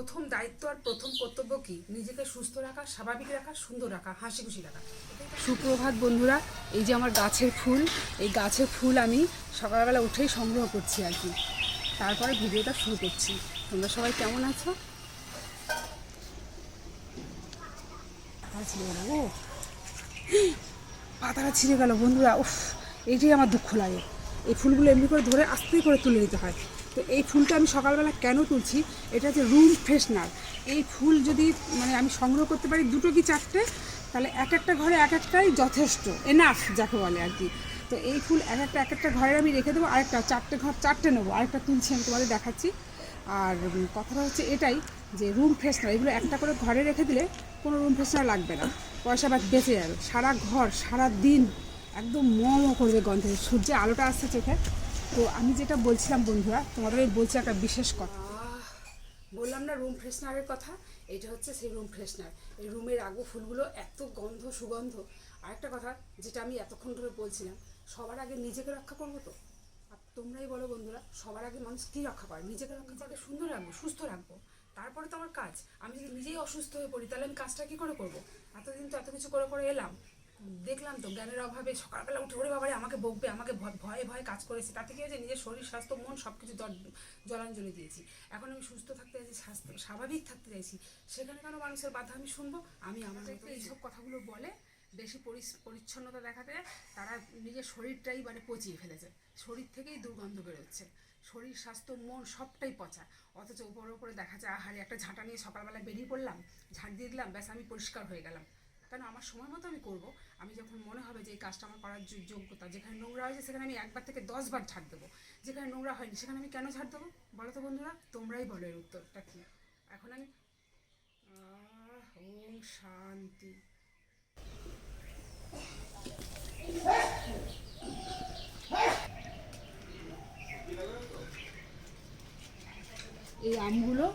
প্রথম দায়িত্ব আর প্রথম কর্তব্য কি? নিজেকে সুস্থ রাখা, স্বাভাবিক রাখা, সুন্দর রাখা হাসি খুশি রাখা সুপ্রভাত বন্ধুরা, এই যে আমার গাছের ফুল, এই গাছের ফুল আমি সকালবেলা উঠেই সংগ্রহ করছি আর কি। তারপরে ভিডিওটা শুরু করছি। তোমরা সবাই কেমন আছো? ও। পাতাটা ছিঁড়ে গেল বন্ধুরা, উফ, এইটাই আমার দুঃখ লাগে। এই ফুলগুলো এমনি করে ধরে আস্তেই করে তুলে নিতে হয়। তো এই ফুলটা আমি সকালবেলা কেন তুলছি? এটা হচ্ছে রুম ফ্রেশনার। এই ফুল যদি মানে আমি সংগ্রহ করতে পারি দুটো কি চারটে? তাহলে এক একটা ঘরে এক একটাই যথেষ্ট। এনাফ যাকে বলে আর কি। তো এই ফুল এক একটা এক একটা ঘরে আমি রেখে দেবো, আরেকটা চারটে ঘর, চারটে নেব, আরেকটা তুলছি আমি তোমাদের দেখাচ্ছি। আর কথাটা হচ্ছে এটাই যে রুম ফ্রেশনার, এগুলো একটা করে ঘরে রেখে দিলে কোনো রুম ফ্রেশনার লাগবে না। পয়সা বা বেঁচে যাবে। সারা ঘর, সারা দিন একদম ম করবে গন্ধে। সূর্যের আলোটা আসছে চোখে। তো আমি যেটা বলছিলাম, বন্ধুরা, তোমাদের বলছি একটা বিশেষ কথা। বললাম না রুম ফ্রেশনারের কথা। এটা হচ্ছে সেই রুম ফ্রেশনার এই রুমের আগু ফুলগুলো এত গন্ধ, সুগন্ধ। আরেকটা কথা, যেটা আমি এতক্ষণ ধরে বলছিলাম, সবার আগে নিজেকে রক্ষা করব তো? আর তোমরাই বলো, বন্ধুরা, সবার আগে মানুষ কী রক্ষা করে? নিজেকে রক্ষা করে, সুন্দর রাখব, সুস্থ রাখব। তারপরে তো আমার কাজ। আমি যদি নিজেই অসুস্থ হয়ে পড়ি, তাহলে আমি কাজটা কী করে করব? এতদিন তো এত কিছু করে করে এলাম। দেখলাম তো জ্ঞানের অভাবে সকালবেলা উঠে ওরে বাবারে আমাকে বকবে আমাকে ভয়- ভয়ে কাজ করেছে। তাতে কি হয়েছে নিজের শরীর স্বাস্থ্য মন সব কিছু জলাঞ্জলি দিয়েছি। এখন আমি সুস্থ থাকতে চাইছি স্বাস্থ্য স্বাভাবিক থাকতে চাইছি। সেখানে কেন মানুষের বাধা আমি শুনব? আমি মতো এইসব কথাগুলো বলে বেশি পরিচ্ছন্নতা দেখাতে তারা নিজের শরীরটাই মানে পচিয়ে ফেলেছে। শরীর থেকেই দুর্গন্ধ বেরোচ্ছে। শরীর স্বাস্থ্য মন সবটাই পচা। অথচ উপরে উপরে দেখা যায় আহারে একটা ঝাঁটা নিয়ে সকালবেলা বেরিয়ে পড়লাম ঝাঁট দিয়ে দিলাম ব্যাস আমি পরিষ্কার হয়ে গেলাম। কেন আমার সময় মতো আমি করব? আমি যখন মনে হবে যে এই কাজটা আমার করার যোগ্যতা, যেখানে নোংরা হয়েছে সেখানে আমি একবার থেকে দশবার ঝাড় দেবো। যেখানে নোংরা হয়নি সেখানে আমি কেন ঝাড় দেবো? বলো তো বন্ধুরা, তোমরাই বলো এর উত্তরটা কী? এখন আমি ওম শান্তি। এই আমগুলো